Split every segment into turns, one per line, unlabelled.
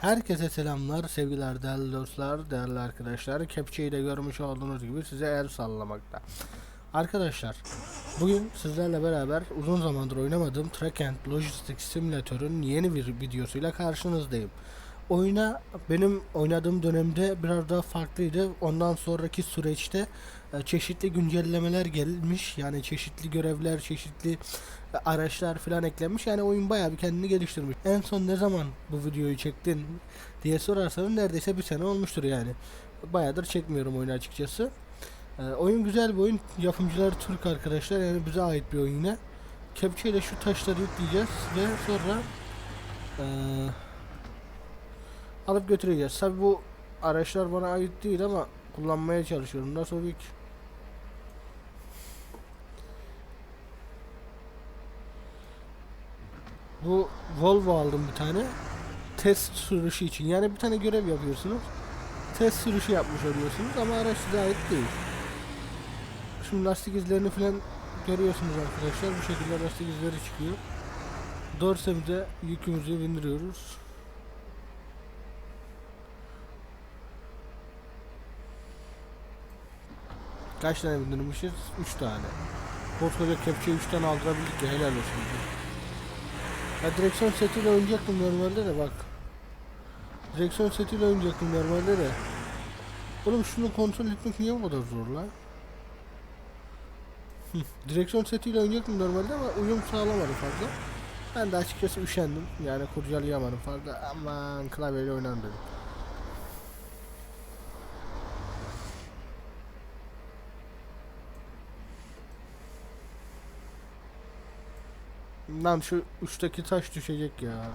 Herkese selamlar, sevgiler değerli dostlar, değerli arkadaşlar. Kepçeyi de görmüş olduğunuz gibi size el sallamakta. Arkadaşlar, bugün sizlerle beraber uzun zamandır oynamadığım Track and Logistics Simulator'ın yeni bir videosuyla karşınızdayım. Oyuna benim oynadığım dönemde biraz daha farklıydı. Ondan sonraki süreçte e, çeşitli güncellemeler gelmiş. Yani çeşitli görevler, çeşitli e, araçlar falan eklenmiş. Yani oyun bayağı bir kendini geliştirmiş. En son ne zaman bu videoyu çektin diye sorarsanız neredeyse bir sene olmuştur yani. Bayağıdır çekmiyorum oyunu açıkçası. E, oyun güzel bir oyun. Yapımcılar Türk arkadaşlar. Yani bize ait bir oyun yine. Kepçeyle şu taşları yükleyeceğiz ve sonra e, alıp götüreceğiz. Tabi bu araçlar bana ait değil ama kullanmaya çalışıyorum. Nasıl bir Bu Volvo aldım bir tane. Test sürüşü için. Yani bir tane görev yapıyorsunuz. Test sürüşü yapmış oluyorsunuz ama araç size ait değil. Şimdi lastik izlerini falan görüyorsunuz arkadaşlar. Bu şekilde lastik izleri çıkıyor. Dorsemize yükümüzü bindiriyoruz. Kaç tane bindirmişiz? 3 tane. Koskoca kepçeyi 3 tane aldırabildik ya helal olsun. Ya direksiyon setiyle oynayacaktım normalde de bak. Direksiyon setiyle oynayacaktım normalde de. Oğlum şunu kontrol etmek niye bu kadar zor lan? Direksiyon setiyle oynayacaktım normalde ama uyum sağlamadı fazla. Ben de açıkçası üşendim. Yani kurcalayamadım fazla. Aman klavyeyle oynarım Lan şu uçtaki taş düşecek ya.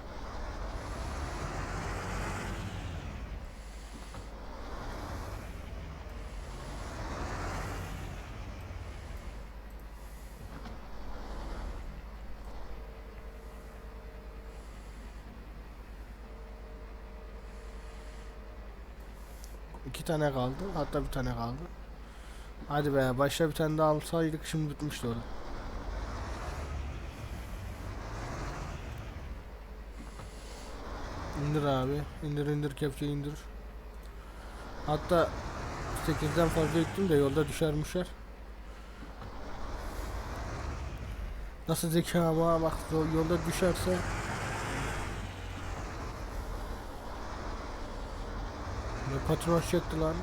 İki tane kaldı. Hatta bir tane kaldı. Hadi be başka bir tane daha alsaydık şimdi bitmişti orada. İndir abi. İndir indir kepçe indir. Hatta 8'den fazla yükledim de yolda düşermişler. Nasıl zeka ama bak yol- yolda düşerse patron çekti lan.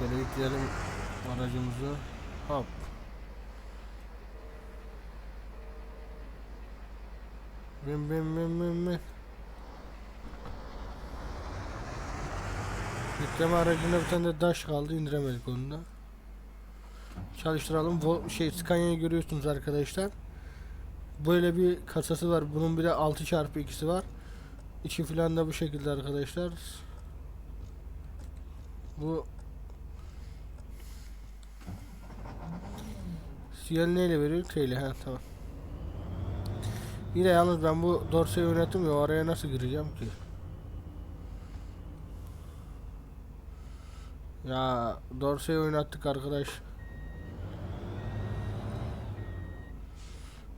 Şöyle aracımızı. Hop. Bin bin bin bin bin. Yükleme aracında bir tane de taş kaldı indiremedik onu da. Çalıştıralım. Vol şey Scania'yı görüyorsunuz arkadaşlar. Böyle bir kasası var. Bunun bir de 6 çarpı 2'si var. İçi filan da bu şekilde arkadaşlar. Bu Sinyal neyle veriyor? K ile. Ha tamam. Yine yalnız ben bu dorseyi yönetim ya oraya nasıl gireceğim ki? Ya dorseyi oynattık arkadaş.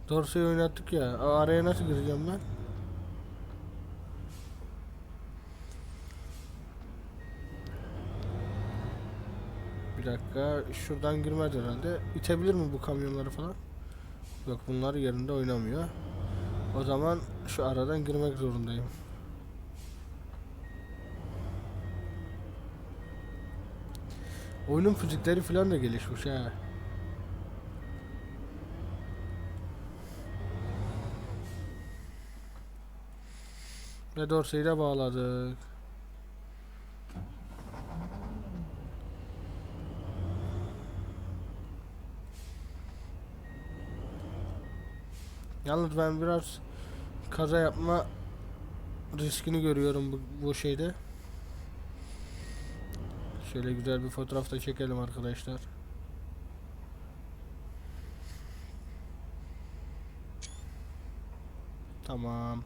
Dorseyi oynattık ya. Araya nasıl gireceğim ben? Bir dakika. Şuradan girmez herhalde. İtebilir mi bu kamyonları falan? Yok bunlar yerinde oynamıyor. O zaman şu aradan girmek zorundayım. Oyunun fizikleri falan da gelişmiş ha. Ve dorseyi de bağladık. Yalnız ben biraz kaza yapma riskini görüyorum bu, bu şeyde. Şöyle güzel bir fotoğraf da çekelim arkadaşlar. Tamam.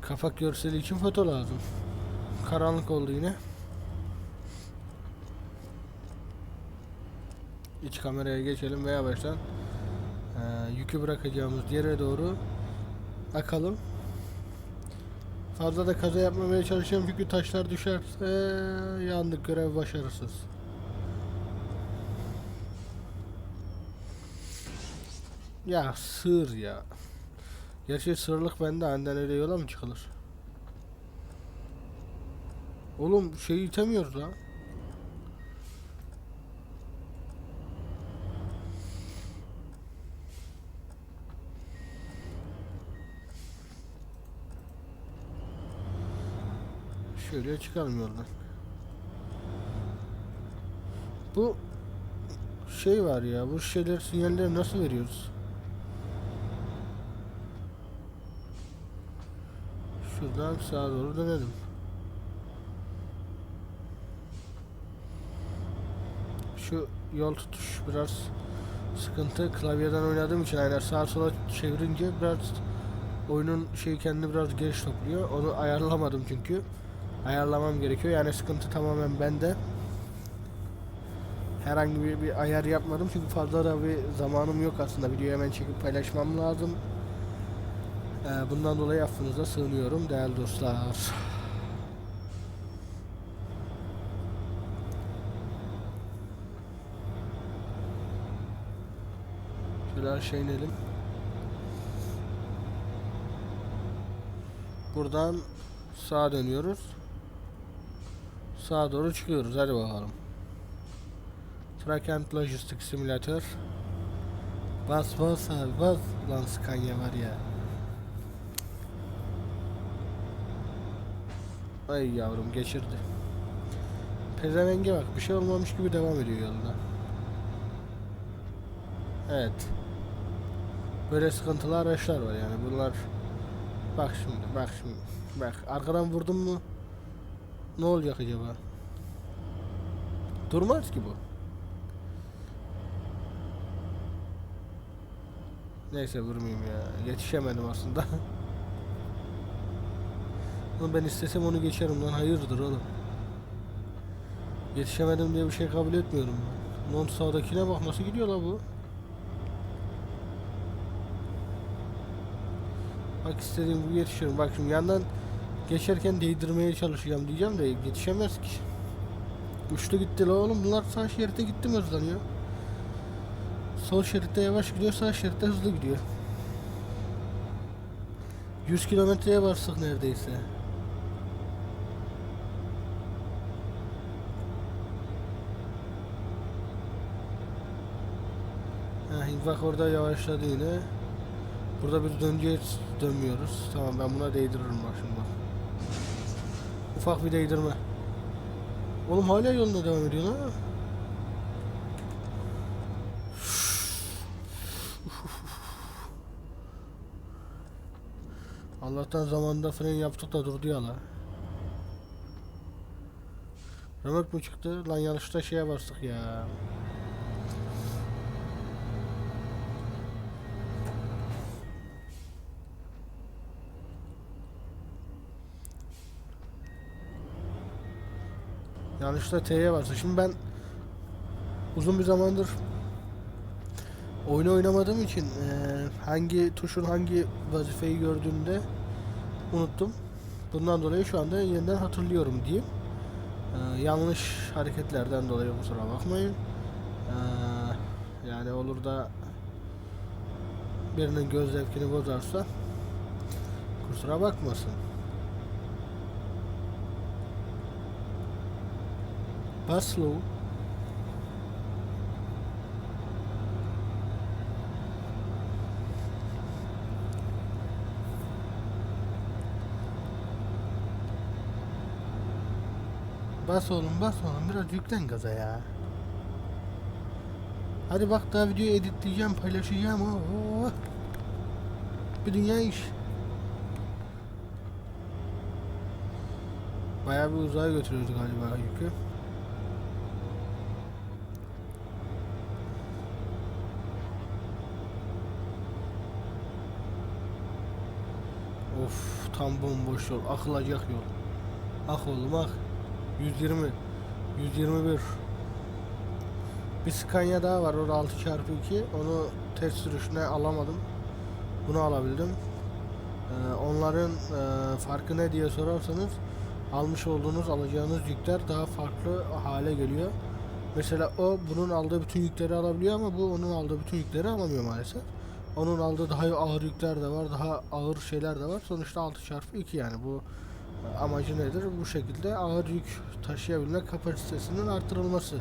Kapak görseli için foto lazım. Karanlık oldu yine. İç kameraya geçelim veya baştan eee, yükü bırakacağımız yere doğru akalım. Fazla da kaza yapmamaya çalışıyorum çünkü taşlar düşerse yandık görev başarısız. Ya sığır ya. Gerçi sığırlık bende aniden öyle yola mı çıkılır? Oğlum şeyi itemiyoruz la. Şöyle çıkalım yoldan. Bu şey var ya bu şeyler sinyalleri nasıl veriyoruz? Şuradan sağa doğru dönelim. Şu yol tutuş biraz sıkıntı. Klavyeden oynadığım için aynen sağa sola çevirince biraz oyunun şeyi kendini biraz geniş topluyor. Onu ayarlamadım çünkü. Ayarlamam gerekiyor. Yani sıkıntı tamamen bende. Herhangi bir, bir ayar yapmadım çünkü fazla da bir zamanım yok aslında. Videoyu hemen çekip paylaşmam lazım. Ee, bundan dolayı affınıza sığınıyorum değerli dostlar. Şöyle aşağı inelim. Buradan sağa dönüyoruz. Sağa doğru çıkıyoruz. Hadi bakalım. Track and Logistics Simulator. Bas bas abi bas. Lan Scania var ya. Ay yavrum geçirdi. Pezevenge bak bir şey olmamış gibi devam ediyor yolda. Evet. Böyle sıkıntılı araçlar var yani bunlar Bak şimdi bak şimdi bak arkadan vurdum mu ne olacak acaba? Durmaz ki bu. Neyse vurmayayım ya. Yetişemedim aslında. Oğlum ben istesem onu geçerim lan hayırdır oğlum. Yetişemedim diye bir şey kabul etmiyorum. Lan sağdakine bak nasıl gidiyor la bu. Bak istediğim gibi yetişiyorum. Bak şimdi yandan geçerken değdirmeye çalışacağım diyeceğim de yetişemez ki. Uçtu gitti la oğlum. Bunlar sağ şerite gitti mi hızlanıyor? Sol şeritte yavaş gidiyor, sağ şeritte hızlı gidiyor. 100 kilometreye varsak neredeyse. Ha, bak orada yavaşladı yine. Burada biz döneceğiz, dönmüyoruz. Tamam ben buna değdiririm bak. Ufak bir değdirme. Oğlum hala yoluna devam ediyor ha. Allah'tan zamanında fren yaptık da durdu ya la. Römork mu çıktı? Lan yanlışlıkla şeye bastık ya. Yanlışlıkla T'ye bastı. Şimdi ben uzun bir zamandır oyunu oynamadığım için eee, hangi tuşun hangi vazifeyi gördüğünde unuttum. Bundan dolayı şu anda yeniden hatırlıyorum diyeyim. Eee, yanlış hareketlerden dolayı kusura bakmayın. Eee, yani olur da birinin göz zevkini bozarsa kusura bakmasın. Slow. Bas oğlum bas oğlum biraz yüklen gaza ya. Hadi bak daha videoyu editleyeceğim paylaşacağım. Oo. Bir dünya iş. Bayağı bir uzağa götürüyoruz galiba yükü. Tam bomboş yol. Akılacak yol. Ak oğlum ak. 120. 121. Bir Scania daha var orada 6x2 onu test sürüşüne alamadım. Bunu alabildim. Ee, onların e, farkı ne diye sorarsanız almış olduğunuz alacağınız yükler daha farklı hale geliyor. Mesela o bunun aldığı bütün yükleri alabiliyor ama bu onun aldığı bütün yükleri alamıyor maalesef. Onun aldığı daha ağır yükler de var, daha ağır şeyler de var. Sonuçta 6 çarpı 2 yani bu amacı nedir? Bu şekilde ağır yük taşıyabilme kapasitesinin artırılması.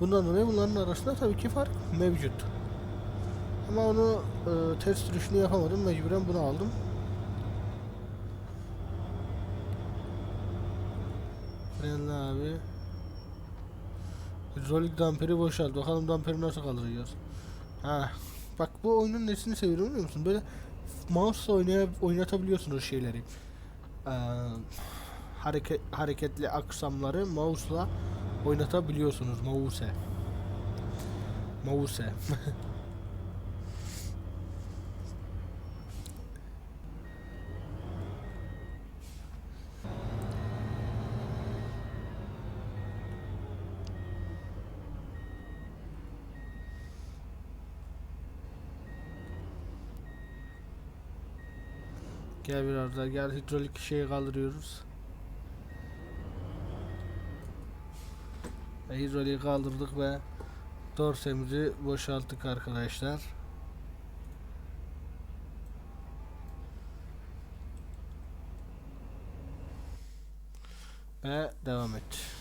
Bundan dolayı bunların arasında tabii ki fark mevcut. Ama onu e, test sürüşünü yapamadım. Mecburen bunu aldım. Frenle abi. Hidrolik damperi boşalt. Bakalım damperi nasıl kaldıracağız. Ha. Bak bu oyunun nesini seviyorum biliyor musun? Böyle mouse'la oynaya, oynatabiliyorsunuz şeyleri. Ee, hareket hareketli aksamları mouse'la oynatabiliyorsunuz. Mouse. Mouse. Gel biraz daha gel hidrolik şeyi kaldırıyoruz. Ve hidroliği kaldırdık ve dorsemizi boşalttık arkadaşlar. Ve devam et.